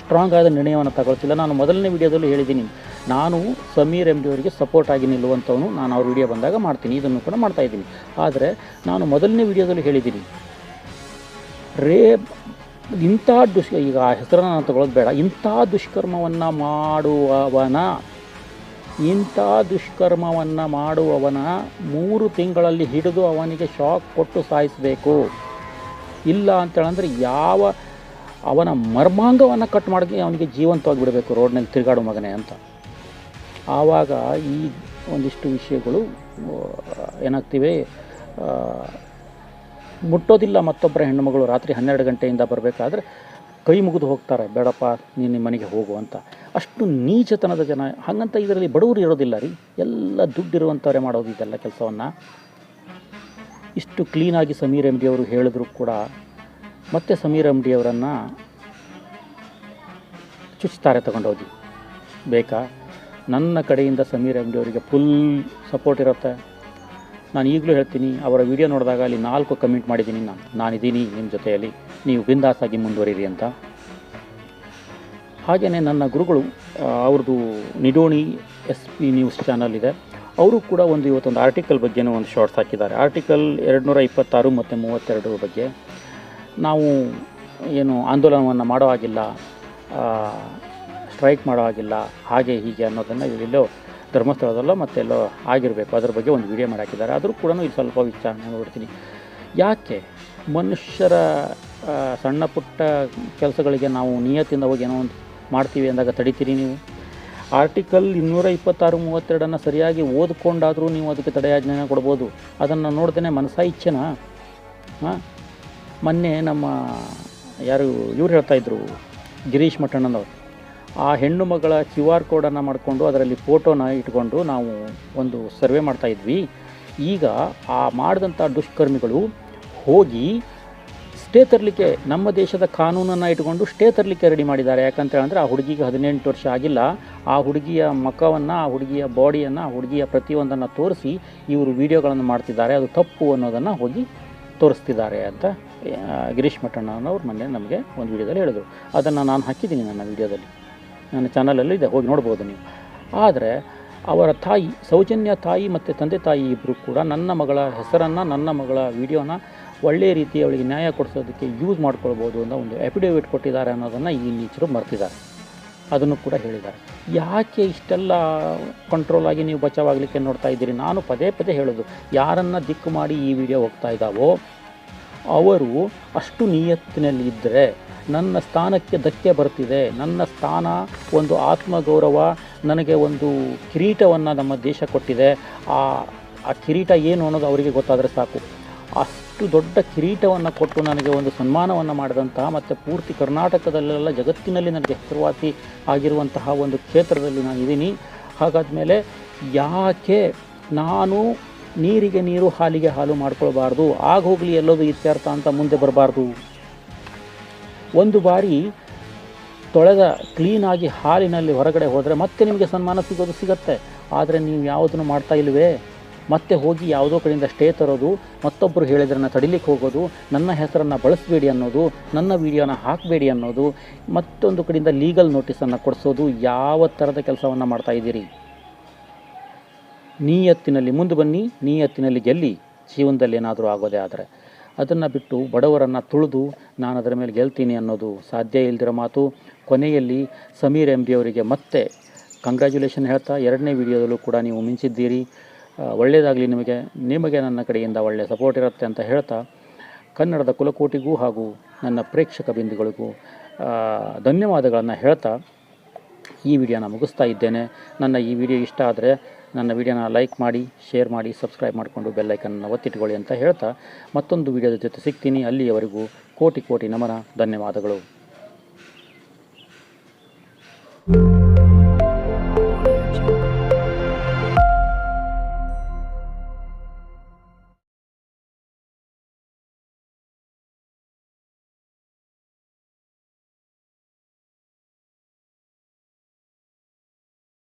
ಸ್ಟ್ರಾಂಗ್ ಆದ ನಿರ್ಣಯವನ್ನು ತಗೊಳ್ತಿಲ್ಲ. ನಾನು ಮೊದಲನೇ ವಿಡಿಯೋದಲ್ಲೂ ಹೇಳಿದ್ದೀನಿ, ನಾನು ಸಮೀರ್ ಅವರಿಗೆ ಸಪೋರ್ಟ್ ಆಗಿ ನಿಲ್ಲುವಂಥವನು ನಾನು ಅವ್ರ ವಿಡಿಯೋ ಬಂದಾಗ ಮಾಡ್ತೀನಿ, ಇದನ್ನು ಕೂಡ ಮಾಡ್ತಾಯಿದ್ದೀನಿ ಆದರೆ ನಾನು ಮೊದಲನೇ ವಿಡಿಯೋದಲ್ಲಿ ಹೇಳಿದ್ದೀನಿ, ರೇ ಇಂಥ ದುಷ್ ಈಗ ಆ ಹೆಸರನ್ನು ನಾನು ತಗೊಳ್ಳೋದು ಬೇಡ. ಇಂಥ ದುಷ್ಕರ್ಮವನ್ನು ಮಾಡುವವನ, ಇಂಥ ದುಷ್ಕರ್ಮವನ್ನು ಮಾಡುವವನ ಮೂರು ತಿಂಗಳಲ್ಲಿ ಹಿಡಿದು ಅವನಿಗೆ ಶಾಕ್ ಕೊಟ್ಟು ಸಾಯಿಸಬೇಕು. ಇಲ್ಲ ಅಂತೇಳಂದರೆ ಯಾವ ಅವನ ಮರ್ಮಾಂಗವನ್ನು ಕಟ್ ಮಾಡಿ ಅವನಿಗೆ ಜೀವಂತವಾಗಿ ಬಿಡಬೇಕು ರೋಡ್ನಲ್ಲಿ ತಿರುಗಾಡೋ ಮಗನೇ ಅಂತ. ಆವಾಗ ಈ ಒಂದಿಷ್ಟು ವಿಷಯಗಳು ಏನಾಗ್ತಿವೆ ಮುಟ್ಟೋದಿಲ್ಲ ಮತ್ತೊಬ್ಬರ ಹೆಣ್ಣುಮಗಳು ರಾತ್ರಿ ಹನ್ನೆರಡು ಗಂಟೆಯಿಂದ ಬರಬೇಕಾದ್ರೆ ಕೈ ಮುಗಿದು ಹೋಗ್ತಾರೆ, ಬೇಡಪ್ಪ, ನೀನು ನಿಮ್ಮ ಮನೆಗೆ ಹೋಗು ಅಂತ. ಅಷ್ಟು ನೀಚತನದ ಜನ. ಹಾಗಂತ ಇದರಲ್ಲಿ ಬಡವರು ಇರೋದಿಲ್ಲ ರೀ. ಎಲ್ಲ ದುಡ್ಡಿರುವಂಥವರೇ ಮಾಡೋದು ಇದೆಲ್ಲ ಕೆಲಸವನ್ನು. ಇಷ್ಟು ಕ್ಲೀನಾಗಿ ಸಮೀರ್ ಎಂ ಅವರು ಹೇಳಿದ್ರು ಕೂಡ. ಮತ್ತೆ ಸಮೀರ್ ಎಂ ಅವರನ್ನು ಚುಚ್ತಾರೆ ತಗೊಂಡೋಗಿ. ಬೇಕಾ? ನನ್ನ ಕಡೆಯಿಂದ ಸಮೀರ್ ಎಂ ಅವರಿಗೆ ಫುಲ್ ಸಪೋರ್ಟ್ ಇರುತ್ತೆ. ನಾನು ಈಗಲೂ ಹೇಳ್ತೀನಿ, ಅವರ ವಿಡಿಯೋ ನೋಡಿದಾಗ ಅಲ್ಲಿ ನಾಲ್ಕು ಕಮೆಂಟ್ ಮಾಡಿದ್ದೀನಿ ನಾನು. ನಾನಿದ್ದೀನಿ ನಿಮ್ಮ ಜೊತೆಯಲ್ಲಿ. ನೀವು ಬಿಂದಾಸಾಗಿ ಮುಂದುವರಿರಿ ಅಂತ. ಹಾಗೆಯೇ ನನ್ನ ಗುರುಗಳು ಅವ್ರದ್ದು Nidoni S P news channel ಇದೆ. ಅವರು ಕೂಡ ಒಂದು ಇವತ್ತೊಂದು ಆರ್ಟಿಕಲ್ ಬಗ್ಗೆನೂ ಒಂದು ಶಾರ್ಟ್ಸ್ ಹಾಕಿದ್ದಾರೆ. ಆರ್ಟಿಕಲ್ ಎರಡು ನೂರ ಇಪ್ಪತ್ತಾರು ಮತ್ತು ಮೂವತ್ತೆರಡರ ಬಗ್ಗೆ. ನಾವು ಏನು ಆಂದೋಲನವನ್ನು ಮಾಡೋ ಹಾಗಿಲ್ಲ ಸ್ಟ್ರೈಕ್ ಮಾಡೋ ಹಾಗಿಲ್ಲ, ಹಾಗೆ ಹೀಗೆ ಅನ್ನೋದನ್ನು ಎಲ್ಲೋ ಧರ್ಮಸ್ಥಳದಲ್ಲೋ ಮತ್ತೆಲ್ಲೋ ಆಗಿರಬೇಕು. ಅದ್ರ ಬಗ್ಗೆ ಒಂದು ವಿಡಿಯೋ ಮಾಡಿ ಹಾಕಿದ್ದಾರೆ ಆದರೂ ಕೂಡ ಇಲ್ಲಿ ಸ್ವಲ್ಪ ವಿಚಾರಣೆ ನೋಡ್ತೀನಿ. ಯಾಕೆ ಮನುಷ್ಯರ ಸಣ್ಣ ಪುಟ್ಟ ಕೆಲಸಗಳಿಗೆ ನಾವು ನಿಯತ್ತಿಂದ ಹೋಗಿ ಏನೋ ಒಂದು ಮಾಡ್ತೀವಿ ಅಂದಾಗ ತಡಿತೀರಿ ನೀವು? ಆರ್ಟಿಕಲ್ ಇನ್ನೂರ ಇಪ್ಪತ್ತಾರು ಮೂವತ್ತೆರಡನ್ನು ಸರಿಯಾಗಿ ಓದ್ಕೊಂಡಾದರೂ ನೀವು ಅದಕ್ಕೆ ತಡೆಯಾಜ್ಞೆನ ಕೊಡ್ಬೋದು. ಅದನ್ನು ನೋಡ್ದೇ ಮನಸ ಇಚ್ಛೆನಾ? ಹಾಂ ಮೊನ್ನೆ ನಮ್ಮ ಯಾರು ಇವ್ರು ಹೇಳ್ತಾಯಿದ್ರು ಗಿರೀಶ್ ಮಠಣ್ಣನವರು. ಆ ಹೆಣ್ಣು ಮಗಳ ಕ್ಯೂ ಆರ್ ಕೋಡನ್ನು ಮಾಡಿಕೊಂಡು ಅದರಲ್ಲಿ ಫೋಟೋನ ಇಟ್ಕೊಂಡು ನಾವು ಒಂದು ಸರ್ವೆ ಮಾಡ್ತಾ ಇದ್ವಿ. ಈಗ ಆ ಮಾಡಿದಂಥ ದುಷ್ಕರ್ಮಿಗಳು ಹೋಗಿ ಸ್ಟೇ ತರಲಿಕ್ಕೆ ನಮ್ಮ ದೇಶದ ಕಾನೂನನ್ನು ಇಟ್ಕೊಂಡು ಸ್ಟೇ ತರಲಿಕ್ಕೆ ರೆಡಿ ಮಾಡಿದ್ದಾರೆ. ಯಾಕಂತ ಆ ಹುಡುಗಿಗೆ ಹದಿನೆಂಟು ವರ್ಷ ಆಗಿಲ್ಲ. ಆ ಹುಡುಗಿಯ ಮುಖವನ್ನು ಆ ಹುಡುಗಿಯ ಬಾಡಿಯನ್ನು, ಆ ಹುಡುಗಿಯ ಪ್ರತಿಯೊಂದನ್ನು ತೋರಿಸಿ ಇವರು ವಿಡಿಯೋಗಳನ್ನು ಮಾಡ್ತಿದ್ದಾರೆ. ಅದು ತಪ್ಪು ಅನ್ನೋದನ್ನು ಹೋಗಿ ತೋರಿಸ್ತಿದ್ದಾರೆ ಅಂತ ಗಿರೀಶ್ ಮಠಣ್ಣನವ್ರು ಮೊನ್ನೆ ನಮಗೆ ಒಂದು ವಿಡಿಯೋದಲ್ಲಿ ಹೇಳಿದರು. ಅದನ್ನು ನಾನು ಹಾಕಿದ್ದೀನಿ ನನ್ನ ವಿಡಿಯೋದಲ್ಲಿ. ನನ್ನ ಚಾನಲಲ್ಲೂ ಇದೆ, ಹೋಗಿ ನೋಡ್ಬೋದು ನೀವು. ಆದರೆ, ಅವರ ತಾಯಿ, ಸೌಜನ್ಯ ತಾಯಿ ಮತ್ತು ತಂದೆ ತಾಯಿ ಇಬ್ಬರು ಕೂಡ ನನ್ನ ಮಗಳ ಹೆಸರನ್ನು, ನನ್ನ ಮಗಳ ವಿಡಿಯೋನ ಒಳ್ಳೆಯ ರೀತಿ ಅವಳಿಗೆ ನ್ಯಾಯ ಕೊಡಿಸೋದಕ್ಕೆ ಯೂಸ್ ಮಾಡ್ಕೊಳ್ಬೋದು ಅಂತ ಒಂದು ಅಫಿಡೇವಿಟ್ ಕೊಟ್ಟಿದ್ದಾರೆ ಅನ್ನೋದನ್ನು ಈ ನೀಚರು ಮರೆತಿದ್ದಾರೆ. ಅದನ್ನು ಕೂಡ ಹೇಳಿದ್ದಾರೆ. ಯಾಕೆ ಇಷ್ಟೆಲ್ಲ ಕಂಟ್ರೋಲ್ ಆಗಿ ನೀವು ಬಚಾವಾಗಲಿಕ್ಕೆ ನೋಡ್ತಾ ಇದ್ದೀರಿ? ನಾನು ಪದೇ ಪದೇ ಹೇಳೋದು, ಯಾರನ್ನು ದಿಕ್ಕು ಮಾಡಿ ಈ ವಿಡಿಯೋ ಹೋಗ್ತಾ ಇದ್ದಾವೋ, ಅವರು ಅಷ್ಟು ನಿಯತ್ತಿನಲ್ಲಿ ಇದ್ದರೆ ನನ್ನ ಸ್ಥಾನಕ್ಕೆ ಧಕ್ಕೆ ಬರ್ತಿದೆ. ನನ್ನ ಸ್ಥಾನ ಒಂದು ಆತ್ಮಗೌರವ, ನನಗೆ ಒಂದು ಕಿರೀಟವನ್ನು ನಮ್ಮ ದೇಶ ಕೊಟ್ಟಿದೆ. ಆ ಆ ಕಿರೀಟ ಏನು ಅನ್ನೋದು ಅವರಿಗೆ ಗೊತ್ತಾದರೆ ಸಾಕು. ಅಷ್ಟು ದೊಡ್ಡ ಕಿರೀಟವನ್ನು ಕೊಟ್ಟು ನನಗೆ ಒಂದು ಸನ್ಮಾನವನ್ನು ಮಾಡಿದಂತಹ ಮತ್ತು ಪೂರ್ತಿ ಕರ್ನಾಟಕದಲ್ಲೆಲ್ಲ ಜಗತ್ತಿನಲ್ಲಿ ನನಗೆ ಹೆಸರುವಾಸಿ ಆಗಿರುವಂತಹ ಒಂದು ಕ್ಷೇತ್ರದಲ್ಲಿ ನಾನು ಇದ್ದೀನಿ ಹಾಗಾದ್ಮೇಲೆ ಯಾಕೆ ನಾನು ನೀರಿಗೆ ನೀರು, ಹಾಲಿಗೆ ಹಾಲು ಮಾಡ್ಕೊಳ್ಬಾರ್ದು? ಆಗ ಹೋಗಲಿ ಎಲ್ಲೋದು ಇತ್ಯರ್ಥ ಅಂತ ಮುಂದೆ ಬರಬಾರ್ದು? ಒಂದು ಬಾರಿ ತೊಳೆದ ಕ್ಲೀನಾಗಿ ಹಾಲಿನಲ್ಲಿ ಹೊರಗಡೆ ಹೋದರೆ ಮತ್ತೆ ನಿಮಗೆ ಸನ್ಮಾನ ಸಿಗೋದು ಸಿಗತ್ತೆ. ಆದರೆ ನೀವು ಯಾವುದನ್ನು ಮಾಡ್ತಾ ಇಲ್ವೇ? ಮತ್ತೆ ಹೋಗಿ ಯಾವುದೋ ಕಡೆಯಿಂದ ಸ್ಟೇ ತರೋದು ಮತ್ತೊಬ್ಬರು ಹೇಳಿದ್ರನ್ನ ತಡಿಲಿಕ್ಕೆ ಹೋಗೋದು, ನನ್ನ ಹೆಸರನ್ನು ಬಳಸಬೇಡಿ ಅನ್ನೋದು, ನನ್ನ ವಿಡಿಯೋನ ಹಾಕಬೇಡಿ ಅನ್ನೋದು, ಮತ್ತೊಂದು ಕಡೆಯಿಂದ ಲೀಗಲ್ ನೋಟಿಸನ್ನು ಕೊಡಿಸೋದು, ಯಾವ ಥರದ ಕೆಲಸವನ್ನು ಮಾಡ್ತಾ ಇದ್ದೀರಿ? ನೀಯತ್ತಿನಲ್ಲಿ ಮುಂದೆ ಬನ್ನಿ, ನೀಯತ್ತಿನಲ್ಲಿ ಗೆಲ್ಲಿ, ಜೀವನದಲ್ಲಿ ಏನಾದರೂ ಆಗೋದೇ ಆದರೆ. ಅದನ್ನು ಬಿಟ್ಟು ಬಡವರನ್ನು ತುಳಿದು ನಾನು ಅದರ ಮೇಲೆ ಗೆಲ್ತೀನಿ ಅನ್ನೋದು ಸಾಧ್ಯ ಇಲ್ದಿರೋ ಮಾತು. ಕೊನೆಯಲ್ಲಿ ಸಮೀರ್ ಎಂ ಬಿ ಅವರಿಗೆ ಮತ್ತೆ ಕಂಗ್ರ್ಯಾಚುಲೇಷನ್ ಹೇಳ್ತಾ ಎರಡನೇ ವಿಡಿಯೋದಲ್ಲೂ ಕೂಡ ನೀವು ಮಿಂಚಿದ್ದೀರಿ. ಒಳ್ಳೆಯದಾಗಲಿ ನಿಮಗೆ. ನಿಮಗೆ ನನ್ನ ಕಡೆಯಿಂದ ಒಳ್ಳೆಯ ಸಪೋರ್ಟ್ ಇರುತ್ತೆ ಅಂತ ಹೇಳ್ತಾ ಕನ್ನಡದ ಕುಲಕೋಟಿಗೂ ಹಾಗೂ ನನ್ನ ಪ್ರೇಕ್ಷಕ ಬಿಂದುಗಳಿಗೂ ಧನ್ಯವಾದಗಳನ್ನು ಹೇಳ್ತಾ ಈ ವಿಡಿಯೋನ ಮುಗಿಸ್ತಾ ಇದ್ದೇನೆ. ನನ್ನ ಈ ವಿಡಿಯೋ ಇಷ್ಟ ಆದರೆ ನನ್ನ ವಿಡಿಯೋನ ಲೈಕ್ ಮಾಡಿ, ಶೇರ್ ಮಾಡಿ, ಸಬ್ಸ್ಕ್ರೈಬ್ ಮಾಡಿಕೊಂಡು ಬೆಲ್ಲೈಕನ್ನ ಒತ್ತಿಟ್ಕೊಳ್ಳಿ ಅಂತ ಹೇಳ್ತಾ ಮತ್ತೊಂದು ವಿಡಿಯೋದ ಜೊತೆ ಸಿಗ್ತೀನಿ. ಅಲ್ಲಿಯವರೆಗೂ ಕೋಟಿ ಕೋಟಿ ನಮನ. ಧನ್ಯವಾದಗಳು.